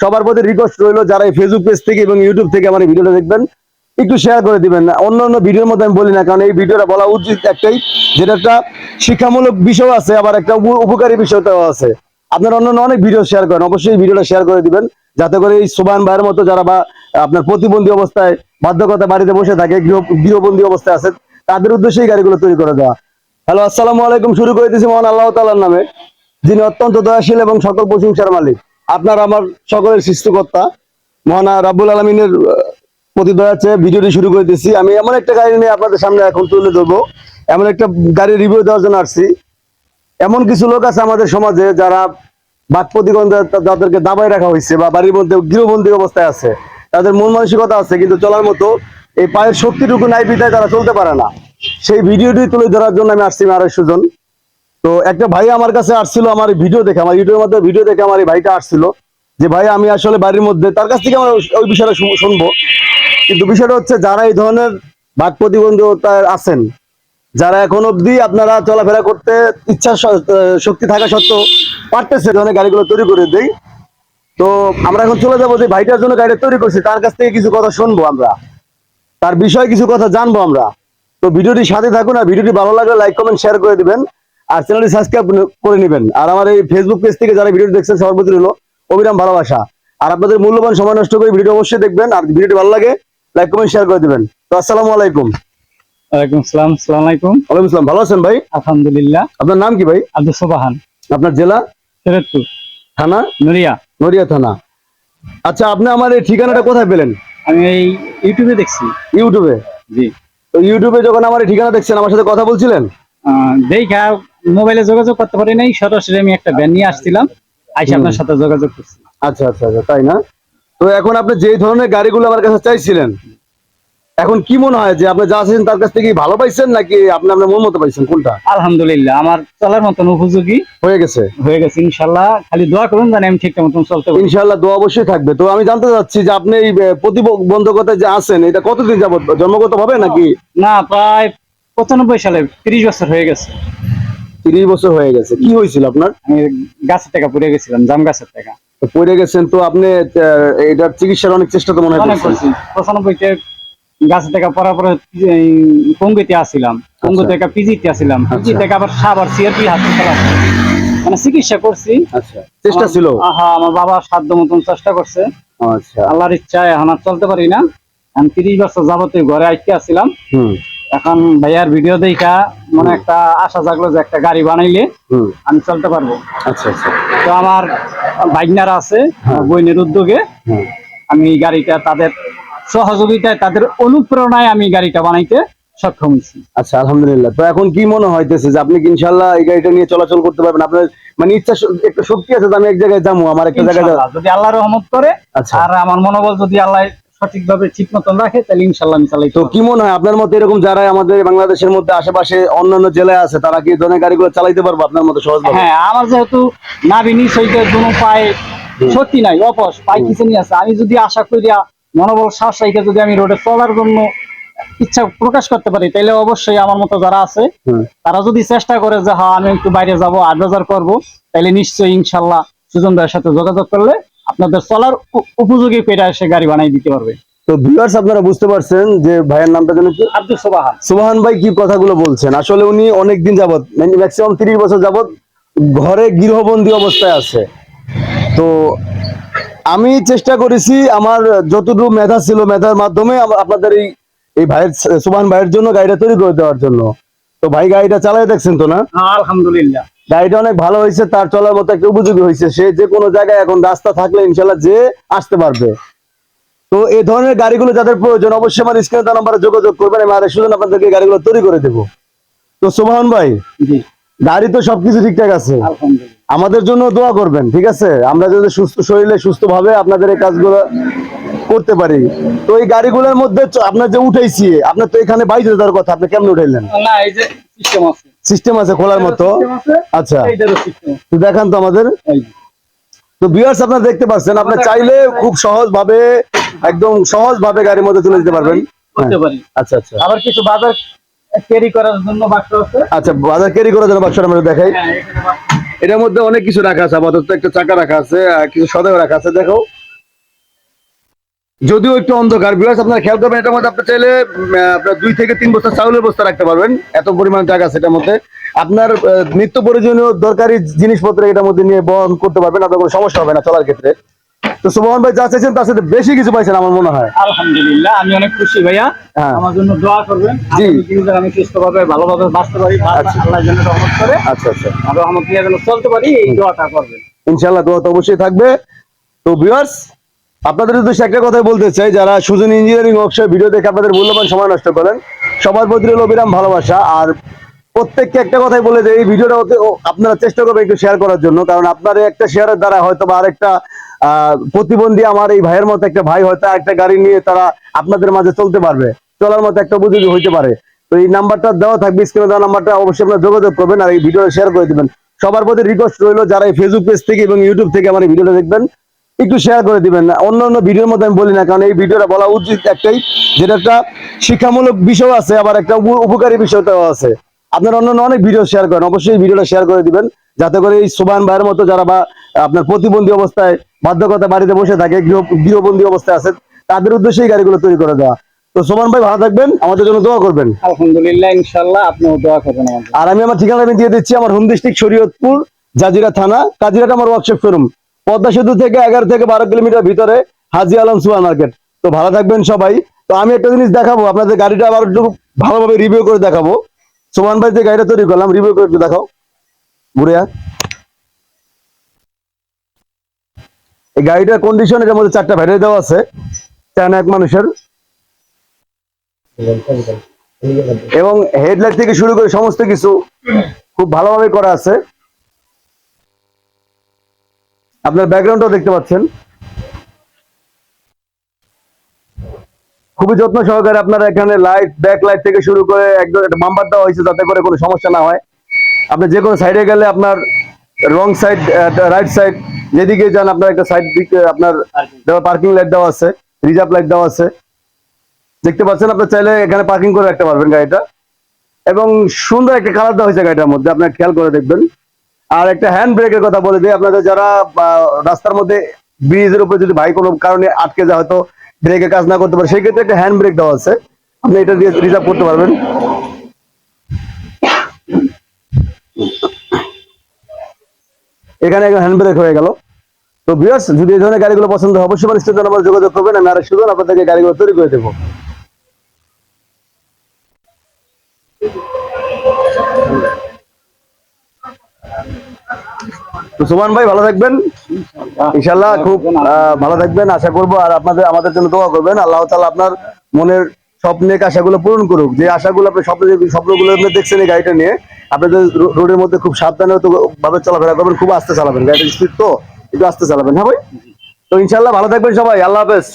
সবার প্রতি রিকোয়েস্ট রইল যারা এই ফেসবুক পেজ থেকে এবং ইউটিউব থেকে আমার এই ভিডিওটা দেখবেন, একটু শেয়ার করে দিবেন। অন্য অন্য ভিডিওর মধ্যে আমি বলি না, কারণ এই ভিডিওটা বলা উচিত একটাই, যেটা একটা শিক্ষামূলক বিষয় আছে, আবার একটা উপকারী বিষয়টাও আছে। আপনার অন্য অনেক ভিডিও শেয়ার করেন, অবশ্যই ভিডিওটা শেয়ার করে দিবেন, যাতে করে এই সুবান ভাইয়ের মতো যারা বা আপনার প্রতিবন্ধী অবস্থায় বাধ্যকতা বাড়িতে বসে থাকে, গৃহ গৃহবন্দী অবস্থায় আছে তাদের উদ্দেশ্যে এই গাড়িগুলো তৈরি করে দেওয়া। হ্যালো আসসালামু আলাইকুম, শুরু করে দিয়েছি মহান আল্লাহ তালার নামে, যিনি অত্যন্ত দয়াশীল এবং সকল প্রশংসার মালিক। আপনার আমার সকলের সৃষ্টিকর্তা। মহান রাব্বুল আলমিনের প্রতি চেয়ে ভিডিওটি শুরু করে দিচ্ছি আমি এমন একটা গাড়ি নিয়ে আপনাদের সামনে এখন তুলে ধরবো। এমন একটা গাড়ি রিভিউ দেওয়ার জন্য আসছি। এমন কিছু লোক আছে আমাদের সমাজে যারা বাক প্রতিবন্ধী যাদেরকে দাবাই রাখা হয়েছে বা বাড়ির মধ্যে গৃহবন্দী অবস্থায় আছে। তাদের মন মানসিকতা আছে, কিন্তু চলার মতো এই পায়ের শক্তিটুকু নাই বিদায় তারা চলতে পারে না। সেই ভিডিওটি তুলে ধরার জন্য আমি আসছি আড়াইশো জন তো একটা ভাই আমার কাছে আসছিল আমার ভিডিও দেখে, আমার ইউটিউবের মধ্যে ভিডিও দেখে আমার এই ভাইটা আসছিল যে, ভাই, আমি আসলে বাড়ির মধ্যে তার কাছ থেকে আমরা ওই বিষয়টা শুনব। কিন্তু বিষয়টা হচ্ছে যারা এই ধরনের বাক প্রতিবন্ধকতায় আছেন, যারা এখন অবধি আপনারা চলাফেরা করতে ইচ্ছা শক্তি থাকা সত্ত্বেও পারতেছে ধরনের গাড়িগুলো তৈরি করে দেই। তো আমরা এখন চলে যাব যে, ভাইটার জন্য গাড়িটা তৈরি করছি, তার কাছ থেকে কিছু কথা শুনব আমরা। তার বিষয়ে কিছু কথা জানব আমরা। তো ভিডিওটি সাথে থাকুন আর ভিডিওটি ভালো লাগলে লাইক, কমেন্ট শেয়ার করে দিবেন। আর চ্যানেলটি সাবস্ক্রাইব করে নেবেন। আর আমার এই ফেসবুক পেজ থেকে যারা ভিডিও দেখছেন সবার প্রতি হলো অবিরাম ভালোবাসা। আর আপনাদের মূল্যবান সময় নষ্ট করে ভিডিও অবশ্যই দেখবেন আর ভিডিওটি ভালো লাগে লাইক কমেন্ট শেয়ার করে দিবেন। তো আসসালামু আলাইকুম। ওয়ালাইকুম সালাম সালাম আলাইকুম। ওয়ালাইকুম আসসালাম ভালো আছেন ভাই? আলহামদুলিল্লাহ। আপনার নাম কি ভাই? আব্দুল সোবাহান। আপনার জেলা? শরৎপুর থানা? নুরিয়া নড়িয়া থানা। আচ্ছা আপনি আমার এই ঠিকানাটা কোথায় পেলেন? আমি এই ইউটিউবে দেখছি। ইউটিউবে? জি। তো ইউটিউবে যখন আমার এই ঠিকানা দেখছেন আমার সাথে কথা বলছিলেন? দেখা মোবাইলে যোগাযোগ করতে পারি নাই সরাসরি আমি একটা ভ্যান নিয়ে আসছিলাম। আইসা আপনার সাথে যোগাযোগ করছি। আচ্ছা আচ্ছা আচ্ছা তাই না? তো এখন আপনি যে ধরনের গাড়িগুলো আমার কাছে চাইছিলেন এখন কি মনে হয় যে আপনি যা আছেন তার কাছ থেকে ভালো পাইছেন নাকি আপনি আপনার মন মতো পাইছেন? কোনটা? আলহামদুলিল্লাহ আমার চলার মতন উপযোগী। হয়ে গেছে। হয়ে গেছে ইনশাল্লাহ। খালি দোয়া করুন জানি আমি ঠিকঠাক মতন চলতে পারি। ইনশাআল্লাহ দোয়া অবশ্যই থাকবে। তো আমি জানতে চাচ্ছি যে আপনি এই আহ, প্রতিবন্ধকতায় যে আছেন এটা কতদিন যাবত জন্মগত ভাবে নাকি? না প্রায় পঁচানব্বই সালে তিরিশ বছর হয়ে গেছে। তিরিশ বছর হয়ে গেছে। কি হয়েছিল আপনার? আমি গাছের টাকা পড়ে গেছিলাম জাম গাছের টাকা। পড়ে গেছেন তো আপনি এটার চিকিৎসার অনেক চেষ্টা তো মনে হয় পঁচানব্বইতে গাছ থেকে পড়ার পরে এই পঙ্গুতে আসছিলাম। পঙ্গু থেকে পিজিতে আসছিলাম। পিজি আচ্ছা। থেকে আবার সাবার সিআরপি হাসপাতাল আছে। মানে চিকিৎসা করছি। আচ্ছা। চেষ্টা ছিল? আহা আমার বাবা সাধ্য মতন চেষ্টা করছে। আচ্ছা। আল্লাহর ইচ্ছায় এখন আর চলতে পারি না। আমি তিরিশ বছর যাবতীয় ঘরে আইতে আসছিলাম। হুম। এখন ভাইয়ার ভিডিও দেখা মনে একটা আশা জাগলো যে একটা গাড়ি বানাইলে আমি চলতে পারব। আচ্ছা আচ্ছা। তো আমার বাইকনারা আছে বইনের উদ্যোগে। আমি এই গাড়িটা তাদের সহযোগিতায় তাদের অনুপ্রেরণায় আমি গাড়িটা বানাইতে সক্ষম হয়েছি। আচ্ছা আলহামদুলিল্লাহ। তো এখন কি মনে হইতেছে যে আপনি কি ইনশাল্লাহ এই গাড়িটা নিয়ে চলাচল করতে পারবেন? আপনার মানে ইচ্ছা একটা শক্তি আছে যে আমি এক জায়গায় যাব আমার একটা জায়গায় যদি আল্লাহ রহমত করে আচ্ছা। আর আমার মনোবল যদি আল্লাহ সঠিকভাবে ঠিক মতন রাখে তাহলে ইনশাল্লাহ আমি চালাই তো কি মনে হয় আপনার মতো এরকম যারা আমাদের বাংলাদেশের মধ্যে আশেপাশে অন্যান্য জেলায় আছে তারা কি ধরনের গাড়িগুলো চালাইতে পারব আপনার মতো সহজ হ্যাঁ আমার যেহেতু পায়ে শক্তি নাই অপস পায়ে আছে? আমি যদি আশা করিয়া মনোবল শ্বাস রেখে যদি আমি রোডে চলার জন্য ইচ্ছা প্রকাশ করতে পারি তাহলে অবশ্যই আমার মতো যারা আছে তারা যদি চেষ্টা করে যে হ্যাঁ আমি একটু বাইরে যাব আট বাজার করব তাহলে নিশ্চয়ই ইনশাল্লাহ সুজন ভাইয়ের সাথে যোগাযোগ করলে আপনাদের চলার উপযোগী পেটা এসে গাড়ি বানাই দিতে পারবে। তো ভিউয়ার্স আপনারা বুঝতে পারছেন যে ভাইয়ের নামটা যেন কি আব্দুল সোবাহান। সুবহান ভাই কি কথাগুলো বলছেন? আসলে উনি অনেক দিন যাবত ম্যাক্সিমাম তিরিশ বছর যাবত ঘরে গৃহবন্দী অবস্থায় আছে। তো আমি চেষ্টা করেছি আমার যতটুকু মেধা ছিল মেধার মাধ্যমে আপনাদের এই এই ভাইয়ের সুবহান ভাইয়ের জন্য গাড়িটা তৈরি করে দেওয়ার জন্য। তো ভাই গাড়িটা চালাই দেখছেন তো না? হ্যাঁ, আলহামদুলিল্লাহ। গাড়িটা অনেক ভালো হয়েছে তার চলার মতো একটা উপযোগী হয়েছে। সে যে কোনো জায়গায় এখন রাস্তা থাকলে ইনশাল্লাহ যে আসতে পারবে। তো এই ধরনের গাড়িগুলো যাদের প্রয়োজন অবশ্যই আমার স্ক্রিনে তার নাম্বারে যোগাযোগ করবেন। আমি আর সুজন আপনাদেরকে গাড়িগুলো তৈরি করে দেবো। তো সুবহান ভাই গাড়ি তো সবকিছু ঠিকঠাক আছে। আমাদের জন্য দোয়া করবেন ঠিক আছে? আমরা যদি সুস্থ শরীরে সুস্থ ভাবে আপনাদের এই কাজগুলো করতে পারি। তো এই গাড়িগুলোর মধ্যে আপনার যে উঠাইছি আপনার তো এখানে বাইরে দেওয়ার কথা আপনি কেমন উঠাইলেন? না এই যে সিস্টেম আছে। সিস্টেম আছে খোলার মতো? আচ্ছা। তো দেখান তো আমাদের। তো ভিউয়ার্স আপনারা দেখতে পাচ্ছেন আপনি চাইলে খুব সহজ ভাবে একদম সহজ ভাবে গাড়ির মধ্যে তুলে দিতে পারবেন। করতে হ্যাঁ। পারি আচ্ছা আচ্ছা। আবার কিছু বাজার ক্যারি করার জন্য বাক্স আছে। আচ্ছা বাজার ক্যারি করার জন্য বাক্সটা আমরা দেখাই। হ্যাঁ। এটার মধ্যে অনেক কিছু রাখা আছে আপাতত একটা চাকা রাখা আছে কিছু সদেও রাখা আছে দেখো। যদিও একটু অন্ধকার বিকজ আপনারা খেয়াল করবেন এটার মধ্যে আপনি চাইলে আপনার দুই থেকে তিন বস্তা চাউলের বস্তা রাখতে পারবেন। এত পরিমাণ আছে এটার মধ্যে। আপনার নিত্য প্রয়োজনীয় দরকারি জিনিসপত্র এটার মধ্যে নিয়ে বহন করতে পারবেন আপনার কোনো সমস্যা হবে না চলার ক্ষেত্রে। তো সুমন ভাই যা চাইছেন তার সাথে বেশি কিছু পাইছেন আমার মনে হয়। আলহামদুলিল্লাহ আমি অনেক খুশি ভাইয়া। আমার জন্য দোয়া করবেন। জি। আগামী দিনে যেন আমি সুস্থভাবে ভালোভাবে বাঁচতে পারি আচ্ছা। আল্লাহ রহমত করে আচ্ছা আচ্ছা। রহমত নিয়ে যেন চলতে পারি এই দোয়াটা করবেন। ইনশাল্লাহ দোয়া তো অবশ্যই থাকবে। তো ভিউয়ার্স আপনাদের উদ্দেশ্যে একটা কথাই বলতে চাই, যারা সুজন ইঞ্জিনিয়ারিং ওয়ার্কশপ ভিডিও দেখে আপনাদের মূল্যবান সময় নষ্ট করেন, সবার প্রতি অবিরাম ভালোবাসা। আর প্রত্যেককে একটা কথাই বলে যে, এই ভিডিওটা আপনারা চেষ্টা করবেন একটু শেয়ার করার জন্য, কারণ আপনার একটা শেয়ারের দ্বারা হয়তো বা আরেকটা প্রতিবন্ধী আমার এই ভাইয়ের মতো একটা ভাই হয়তো একটা গাড়ি নিয়ে তারা আপনাদের মাঝে চলতে পারবে, চলার মতো একটা উপযোগী হইতে পারে। তো এই নাম্বারটা দেওয়া থাকবে স্ক্রিনে দেওয়া নাম্বারটা অবশ্যই আপনারা যোগাযোগ করবেন আর এই ভিডিওটা শেয়ার করে দিবেন। সবার প্রতি রিকোয়েস্ট রইল, যারা এই ফেসবুক পেজ থেকে এবং ইউটিউব থেকে আমার এই ভিডিওটা দেখবেন একটু শেয়ার করে দিবেন না। অন্য অন্য ভিডিওর মধ্যে আমি বলি না কারণ এই ভিডিওটা বলা উচিত একটাই যেটা একটা শিক্ষামূলক বিষয় আছে আবার একটা উপকারী বিষয়টাও আছে। আপনারা অন্যান্য অনেক ভিডিও শেয়ার করেন অবশ্যই ভিডিওটা শেয়ার করে দিবেন যাতে করে এই সুবান ভাইয়ের মতো যারা বা আপনার প্রতিবন্ধী অবস্থায় বাধ্যকতা বাড়িতে বসে থাকে গৃহ গৃহবন্দী অবস্থায় আছে তাদের উদ্দেশ্যে এই গাড়িগুলো তৈরি করে দেওয়া। তো সোমান ভাই ভালো থাকবেন আমাদের জন্য দোয়া করবেন। আলহামদুলিল্লাহ ইনশাল্লাহ আপনিও দোয়া করবেন আর আমি আমার ঠিকানা আমি দিয়ে দিচ্ছি আমার হোম ডিস্ট্রিক্ট শরীয়তপুর জাজিরা থানা কাজিরাটা আমার ওয়ার্কশপ শোরুম পদ্মা সেতু থেকে এগারো থেকে বারো কিলোমিটার ভিতরে হাজি আলম সুপার মার্কেট। তো ভালো থাকবেন সবাই। তো আমি একটা জিনিস দেখাবো, আপনাদের গাড়িটা আবার একটু ভালোভাবে রিভিউ করে দেখাবো। সুমান ভাই যে গাড়িটা তৈরি করলাম রিভিউ করে একটু দেখাও। বুড়িয়া এই গাড়িটার কন্ডিশন এটার মধ্যে চারটা ভ্যারিয়ে দেওয়া আছে। চায়না এক মানুষের। এবং হেডলাইট থেকে শুরু করে সমস্ত কিছু খুব ভালোভাবে করা আছে। আপনার ব্যাকগ্রাউন্ডটাও দেখতে পাচ্ছেন। খুবই যত্ন সহকারে আপনার এখানে লাইট ব্যাক লাইট থেকে শুরু করে একদম একটা বাম্পার দেওয়া হয়েছে যাতে করে কোনো সমস্যা না হয়। আপনি যে কোনো সাইডে গেলে আপনার রং সাইড রাইট সাইড যেদিকে যান আপনার একটা সাইড দিকে আপনার পার্কিং লাইট দেওয়া আছে রিজার্ভ লাইট দেওয়া আছে। দেখতে পাচ্ছেন, আপনি চাইলে এখানে পার্কিং করে রাখতে পারবেন গাড়িটা। এবং সুন্দর একটা কালার দেওয়া হয়েছে গাড়িটার মধ্যে, আপনার খেয়াল করে দেখবেন। আর একটা হ্যান্ড ব্রেকের কথা বলে দিই, আপনাদের যারা রাস্তার মধ্যে ব্রিজের উপরে যদি ভাই কোনো কারণে আটকে যায়, হয়তো ব্রেকে কাজ না করতে পারে, সেই ক্ষেত্রে একটা হ্যান্ড ব্রেক দেওয়া আছে। আপনি এটা দিয়ে রিজার্ভ করতে পারবেন। এখানে হ্যান্ড ব্রেক হয়ে গেল। তো বিয়ার্স যদি এই ধরনের গাড়িগুলো পছন্দ হয়, অবশ্যই আমার স্টেশন নাম্বার যোগাযোগ করবেন, আমি আরেক সুজন আপনাদেরকে গাড়িগুলো তৈরি করে দেবো। তো সুমান ভাই, ভালো থাকবেন। ইনশাল্লাহ খুব ভালো থাকবেন। আশা করব আর আপনাদের, আমাদের জন্য দোয়া করবেন। আল্লাহ তালা আপনার মনের স্বপ্নের আশাগুলো পূরণ করুক। যে আশাগুলো আপনি স্বপ্ন স্বপ্নগুলো আপনি দেখছেন এই গাড়িটা নিয়ে আপনাদের রোডের মধ্যে খুব সাবধানে ভাবে চলাফেরা করবেন, খুব আস্তে চালাবেন। গাড়িটা স্পিড তো একটু আস্তে চালাবেন। হ্যাঁ ভাই? তো ইনশাল্লাহ ভালো থাকবেন সবাই। আল্লাহ হাফেজ।